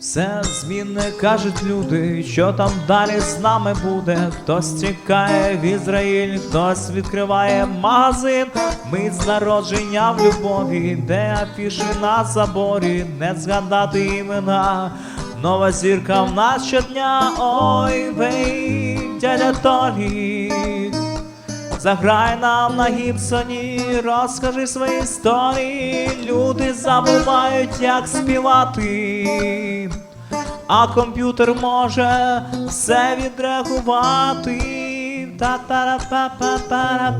Все змінне кажуть люди, що там далі з нами буде. Хтось тікає в Ізраїль, хтось відкриває магазин. Ми з народження в любові, де афіши на заборі, не згадати імена. Нова зірка в нас щодня, ой вей, дядя Толік. Заграй нам на гіпсоні, розкажи свої історії. Люди забувають, як співати, а комп'ютер може все відреагувати. та та ра па па па ра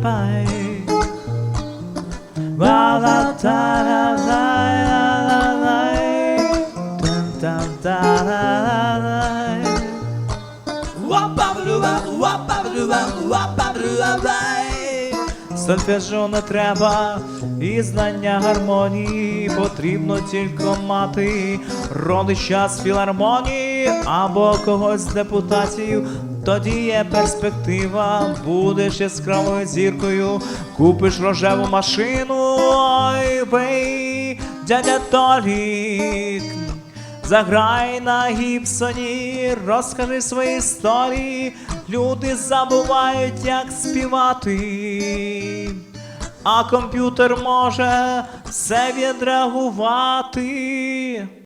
Сольфеджу не треба і знання гармонії потрібно тільки мати родича з філармонії або когось з депутатів. Тоді є перспектива, будеш яскравою зіркою, купиш рожеву машину, ой бей, дядя Толік. Заграй на гіпсоні, розкажи свої історії. Люди забувають, як співати, а комп'ютер може все відреагувати.